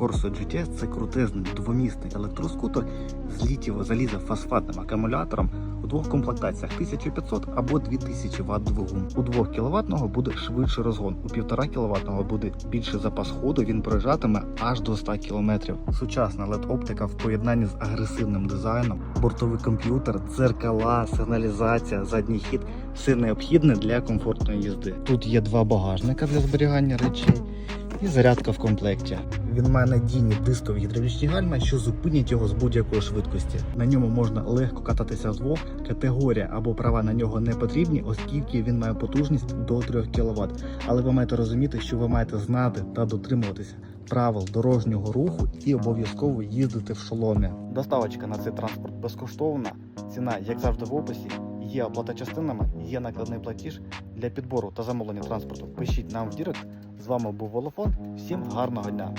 Corso GTS це крутезний двомісний електроскутер з літієво-залізо-фосфатним акумулятором у двох комплектаціях 1500 або 2000 Вт двигун. У 2 кВт буде швидший розгон, у 1,5 кВт буде більший запас ходу, він проїжджатиме аж до 100 км. Сучасна LED-оптика в поєднанні з агресивним дизайном, бортовий комп'ютер, дзеркала, сигналізація, задній хід все необхідне для комфортної їзди. Тут є два багажника для зберігання речей і зарядка в комплекті. Він має надійні дискові гідравлічні гальма, що зупинять його з будь-якої швидкості. На ньому можна легко кататися вдвох. Категорія або права на нього не потрібні, оскільки він має потужність до 3 кВт. Але ви маєте розуміти, що ви маєте знати та дотримуватися правил дорожнього руху і обов'язково їздити в шоломі. Доставочка на цей транспорт безкоштовна. Ціна, як завжди, в описі. Є оплата частинами, є накладний платіж для підбору та замовлення транспорту. Пишіть нам в Дірект. З вами був Волофон. Всім гарного дня!